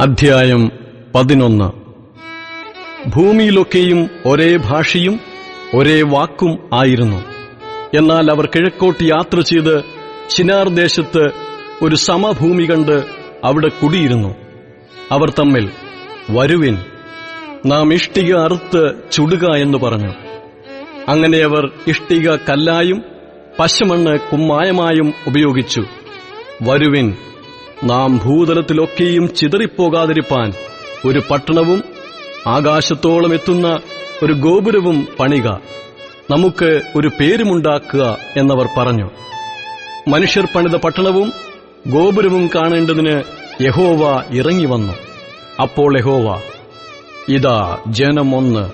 അധ്യായം പതിനൊന്ന്. ഭൂമിയിലൊക്കെയും ഒരേ ഭാഷയും ഒരേ വാക്കും ആയിരുന്നു. എന്നാൽ അവർ കിഴക്കോട്ട് യാത്ര ചെയ്ത് ചിനാർ ദേശത്ത് ഒരു സമഭൂമി കണ്ട് അവിടെ കുടിയിരുന്നു. അവർ തമ്മിൽ വരുവിൻ നാം ഇഷ്ടിക അറുത്ത് ചുടുക എന്ന് പറഞ്ഞു. അങ്ങനെ അവർ ഇഷ്ടിക കല്ലായും പശമണ്ണ് കുമ്മായമായും ഉപയോഗിച്ചു. വരുവിൻ നാം ഭൂതലത്തിലൊക്കെയും ചിതറിപ്പോകാതിരിപ്പാൻ ഒരു പട്ടണവും ആകാശത്തോളം എത്തുന്ന ഒരു ഗോപുരവും പണിക. നമുക്ക് ഒരു പേരുമുണ്ടാക്കുക എന്നവർ പറഞ്ഞു. മനുഷ്യർ പണിത പട്ടണവും ഗോപുരവും കാണേണ്ടതിന് യഹോവ ഇറങ്ങി വന്നു. അപ്പോൾ യഹോവ ഇതാ ജനം ഒന്ന്.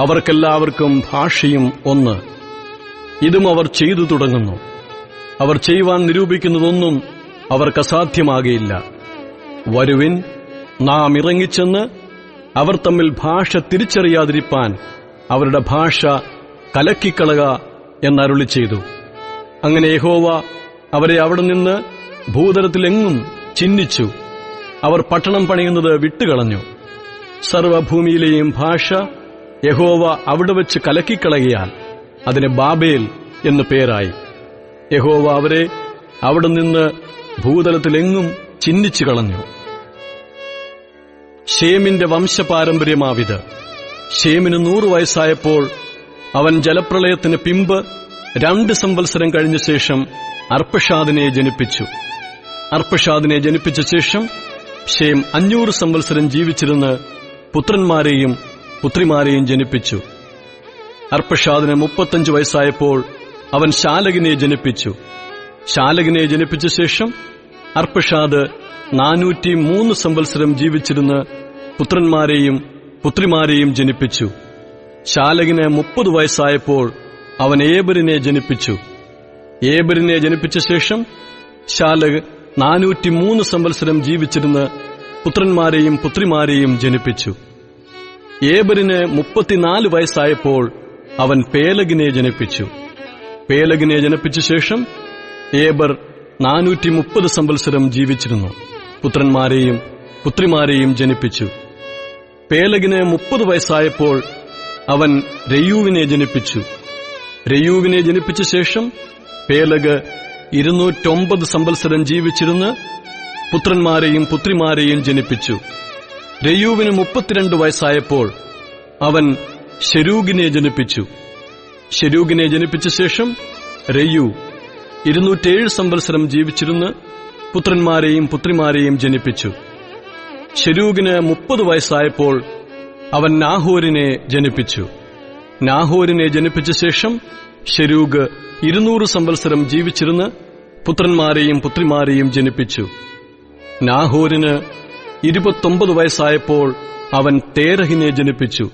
അവർക്കെല്ലാവർക്കും ഭാഷയും ഒന്ന്. ഇതും അവർ ചെയ്തു തുടങ്ങുന്നു. അവർ ചെയ്യുവാൻ നിരൂപിക്കുന്നതൊന്നും അവർക്ക് അസാധ്യമാകയില്ല വരുവിൻ നാം ഇറങ്ങിച്ചെന്ന് അവർ തമ്മിൽ ഭാഷ തിരിച്ചറിയാതിരിപ്പാൻ അവരുടെ ഭാഷ കലക്കിക്കളക എന്നരുളി ചെയ്തു. അങ്ങനെ യഹോവ അവരെ അവിടെ നിന്ന് ഭൂതലത്തിലെങ്ങും ചിഹ്നിച്ചു അവർ പട്ടണം പണിയുന്നത് വിട്ടുകളഞ്ഞു. സർവഭൂമിയിലെയും ഭാഷ യഹോവ അവിടെ വെച്ച് കലക്കിക്കളകിയാൽ അതിന് ബാബേൽ എന്നു പേരായി. യഹോവ അവരെ അവിടെ നിന്ന് ഭൂതലത്തിലെങ്ങും ചിഹ്നിച്ചു കളഞ്ഞു. ഷേമിന്റെ വംശപാരമ്പര്യമാവിത്. ഷേമിന് നൂറു വയസ്സായപ്പോൾ അവൻ ജലപ്രളയത്തിന് പിമ്പ് രണ്ട് സംവത്സരം കഴിഞ്ഞ ശേഷം അർപ്പഷാദിനെ ജനിപ്പിച്ചു. അർപ്പഷാദിനെ ജനിപ്പിച്ച ശേഷം ഷേം അഞ്ഞൂറ് സംവത്സരം ജീവിച്ചിരുന്ന് പുത്രന്മാരെയും പുത്രിമാരെയും ജനിപ്പിച്ചു. അർപ്പഷാദിന് മുപ്പത്തഞ്ച് വയസ്സായപ്പോൾ അവൻ ശാലകിനെ ജനിപ്പിച്ചു. ശാലകിനെ ജനിപ്പിച്ച ശേഷം അർപ്പഷാദ് നാനൂറ്റി മൂന്ന് സംവത്സരം ജീവിച്ചിരുന്ന് പുത്രന്മാരെയും പുത്രിമാരെയും ജനിപ്പിച്ചു. ശാലകിന് മുപ്പത് വയസ്സായപ്പോൾ അവൻ ഏബരിനെ ജനിപ്പിച്ചു. ഏബരിനെ ജനിപ്പിച്ച ശേഷം ശാലക് നാനൂറ്റി മൂന്ന് സംവത്സരം ജീവിച്ചിരുന്ന് പുത്രന്മാരെയും പുത്രിമാരെയും ജനിപ്പിച്ചു. ഏബരിന് മുപ്പത്തിനാല് വയസ്സായപ്പോൾ അവൻ പേലകിനെ ജനിപ്പിച്ചു. പേലകിനെ ജനിപ്പിച്ച ശേഷം ഏബർ നാനൂറ്റി മുപ്പത് സംവത്സരം ജീവിച്ചിരുന്നു. പുത്രന്മാരെയും പുത്രിമാരെയും ജനിപ്പിച്ചു. പേലകിന് മുപ്പത് വയസ്സായപ്പോൾ അവൻ രയൂവിനെ ജനിപ്പിച്ചു. രയൂവിനെ ജനിപ്പിച്ച ശേഷം പേലക് ഇരുന്നൂറ്റൊമ്പത് സംവത്സരം ജീവിച്ചിരുന്ന് പുത്രന്മാരെയും പുത്രിമാരെയും ജനിപ്പിച്ചു. രയൂവിന് മുപ്പത്തിരണ്ട് വയസ്സായപ്പോൾ അവൻ ഷെരൂഗിനെ ജനിപ്പിച്ചു. ഷെരൂഗിനെ ജനിപ്പിച്ച ശേഷം രയു ഇരുന്നൂറ്റേഴ് സംവത്സരം ജീവിച്ചിരുന്ന് പുത്രന്മാരെയും പുത്രിമാരെയും ജനിപ്പിച്ചു. ഷെരൂഗിന് മുപ്പത് വയസ്സായപ്പോൾ അവൻ നാഹോരിനെ ജനിപ്പിച്ചു. നാഹോരിനെ ജനിപ്പിച്ച ശേഷം ഷെരൂഗ് ഇരുന്നൂറ് സംവത്സരം ജീവിച്ചിരുന്ന് പുത്രന്മാരെയും പുത്രിമാരെയും ജനിപ്പിച്ചു. നാഹോരിന് ഇരുപത്തൊമ്പത് വയസ്സായപ്പോൾ അവൻ തേരഹിനെ ജനിപ്പിച്ചു.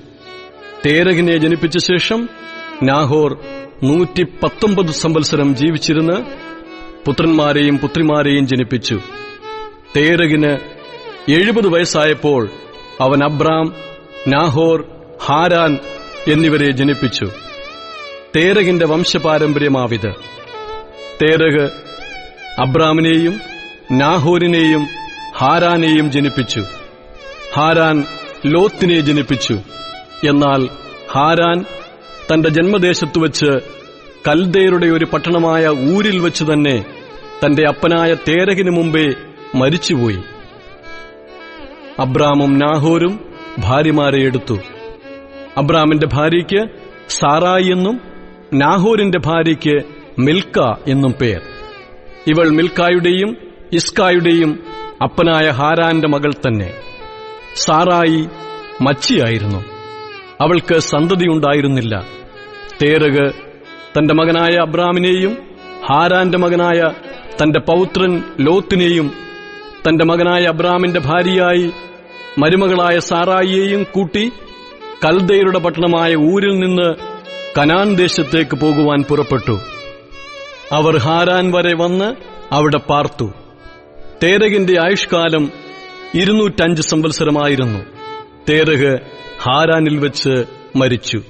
തേരഹിനെ ജനിപ്പിച്ച ശേഷം നാഹോർ നൂറ്റി പത്തൊമ്പത് സംവത്സരം ജീവിച്ചിരുന്ന് പുത്രന്മാരെയും പുത്രിമാരെയും ജനിപ്പിച്ചു. തേരകിന് എഴുപത് വയസ്സായപ്പോൾ അവൻ അബ്രാം നാഹോർ ഹാരാൻ എന്നിവരെ ജനിപ്പിച്ചു. തേരകിന്റെ വംശപാരമ്പര്യമാവിത്. തേരക് അബ്രാമിനെയും നാഹോരിനെയും ഹാരാനെയും ജനിപ്പിച്ചു. ഹാരാൻ ലോത്തിനെ ജനിപ്പിച്ചു. എന്നാൽ ഹാരാൻ തന്റെ ജന്മദേശത്തു വച്ച് കൽദേരുടെ ഒരു പട്ടണമായ ഊരിൽ വച്ച് തന്നെ തന്റെ അപ്പനായ തേരകിനു മുമ്പേ മരിച്ചുപോയി. അബ്രാമും നാഹോരും ഭാര്യമാരെ എടുത്തു. അബ്രാമിന്റെ ഭാര്യയ്ക്ക് സാറായി എന്നും നാഹോരിന്റെ ഭാര്യയ്ക്ക് മിൽക്ക എന്നും പേർ. ഇവൾ മിൽക്കായുടെയും ഇസ്കായുടെയും അപ്പനായ ഹാരാന്റെ മകൾ തന്നെ. സാറായി മച്ചിയായിരുന്നു. അവൾക്ക് സന്തതിയുണ്ടായിരുന്നില്ല തേരക് തന്റെ മകനായ അബ്രാമിനെയും ഹാരാന്റെ മകനായ തന്റെ പൗത്രൻ ലോത്തിനെയും തന്റെ മകനായ അബ്രാമിന്റെ ഭാര്യയായി മരുമകളായ സാറായിയെയും കൂട്ടി കൽദയരുടെ പട്ടണമായ ഊരിൽ നിന്ന് കനാൻ ദേശത്തേക്ക് പോകുവാൻ പുറപ്പെട്ടു. അവർ ഹാരാൻ വരെ വന്ന് അവിടെ പാർത്തു. തേരകിന്റെ ആയുഷ്കാലം ഇരുന്നൂറ്റഞ്ച് സംവത്സരമായിരുന്നു. തേരക് ഹാരാനിൽ വെച്ച് മരിച്ചു.